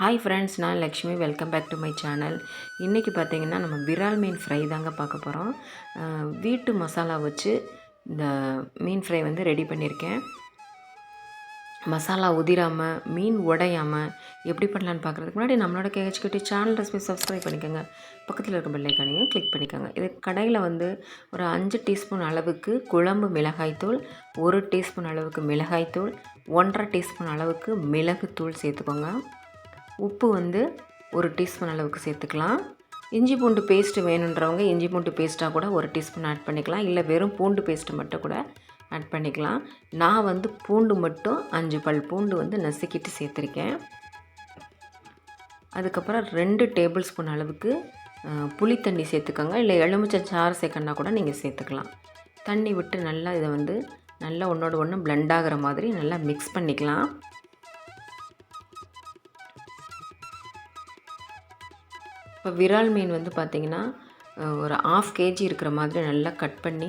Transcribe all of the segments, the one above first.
Hi friends நான் Lakshmi. Welcome back to my channel இன்றைக்கி பார்த்தீங்கன்னா நம்ம விரால் மீன் ஃப்ரை தாங்க பார்க்க போகிறோம் வீட்டு மசாலா வச்சு இந்த மீன் ஃப்ரை வந்து ரெடி பண்ணியிருக்கேன். மசாலா உதிராமல் மீன் உடையாமல் எப்படி பண்ணலான்னு பார்க்குறதுக்கு முன்னாடி நம்மளோட கேஹெச்கிட்டி சேனல் ரெசிபி சப்ஸ்கிரைப் பண்ணிக்கோங்க. பக்கத்தில் இருக்க பெல்லைக்கானையும் கிளிக் பண்ணிக்கோங்க. இது கடையில் வந்து ஒரு அஞ்சு டீஸ்பூன் அளவுக்கு குழம்பு மிளகாய்த்தூள் ஒரு டீஸ்பூன் அளவுக்கு மிளகாய்த்தூள் ஒன்றரை டீஸ்பூன் அளவுக்கு மிளகுத்தூள் சேர்த்துக்கோங்க. உப்பு வந்து ஒரு டீஸ்பூன் அளவுக்கு சேர்த்துக்கலாம். இஞ்சி பூண்டு பேஸ்ட்டு வேணுன்றவங்க இஞ்சி பூண்டு பேஸ்ட்டாக கூட ஒரு டீஸ்பூன் ஆட் பண்ணிக்கலாம். இல்லை வெறும் பூண்டு பேஸ்ட்டு மட்டும் கூட ஆட் பண்ணிக்கலாம். நான் வந்து பூண்டு மட்டும் அஞ்சு பல் பூண்டு வந்து நசுக்கிட்டு சேர்த்துருக்கேன். அதுக்கப்புறம் ரெண்டு டேபிள் ஸ்பூன் அளவுக்கு புளி தண்ணி சேர்த்துக்கோங்க. இல்லை எலுமிச்சை சாறு சேர்க்கணுன்னா கூட நீங்கள் சேர்த்துக்கலாம். தண்ணி விட்டு நல்லா இதை வந்து நல்லா ஒன்றோட ஒன்று பிளெண்ட் ஆகிற மாதிரி நல்லா மிக்ஸ் பண்ணிக்கலாம். இப்போ விரால் மீன் வந்து பார்த்திங்கன்னா ஒரு ஆஃப் கேஜி இருக்கிற மாதிரி நல்லா கட் பண்ணி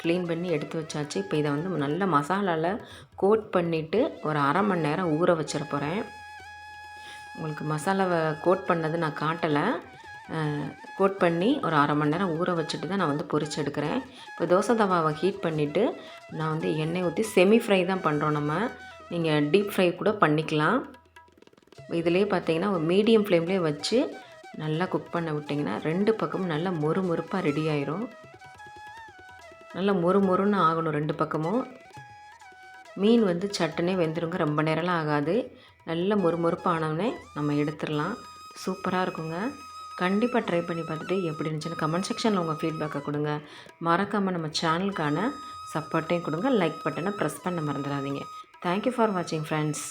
க்ளீன் பண்ணி எடுத்து வச்சாச்சு. இப்போ இதை வந்து நல்ல மசாலாவில் கோட் பண்ணிவிட்டு ஒரு அரை மணி நேரம் ஊற வச்சிட போகிறேன் உங்களுக்கு மசாலாவை கோட் பண்ணது நான் காட்டலை. கோட் பண்ணி ஒரு அரை மணி நேரம் ஊற வச்சுட்டு தான் நான் வந்து பொரிச்சு எடுக்கிறேன். இப்போ தோசை தவாவை ஹீட் பண்ணிவிட்டு நான் வந்து எண்ணெய் ஊற்றி செமி ஃப்ரை தான் பண்ணுறோம் நம்ம. நீங்கள் டீப் ஃப்ரை கூட பண்ணிக்கலாம். இதிலே பார்த்தீங்கன்னா ஒரு மீடியம் ஃப்ளேம்லேயே வச்சு நல்லா குக் பண்ண விட்டிங்கன்னா ரெண்டு பக்கமும் நல்லா மொறு மொறுப்பாக ரெடி ஆயிரும். நல்லா மொறு மொறுன்னு ஆகணும் ரெண்டு பக்கமும். மீன் வந்து சட்டுனே வெந்துருங்க ரொம்ப நேரம்லாம் ஆகாது. நல்ல மொறு மொறுப்பானவுடனே நம்ம எடுத்துடலாம். சூப்பராக இருக்குங்க. கண்டிப்பாக ட்ரை பண்ணி பார்த்துட்டு எப்படி இருந்துச்சுன்னு கமெண்ட் செக்ஷனில் உங்கள் ஃபீட்பேக்கை கொடுங்க. மறக்காமல் நம்ம சேனலுக்கான சப்போர்ட்டையும் கொடுங்க. லைக் பட்டனை ப்ரெஸ் பண்ண மறந்துடாதீங்க. தேங்க்யூ ஃபார் வாட்சிங் ஃப்ரெண்ட்ஸ்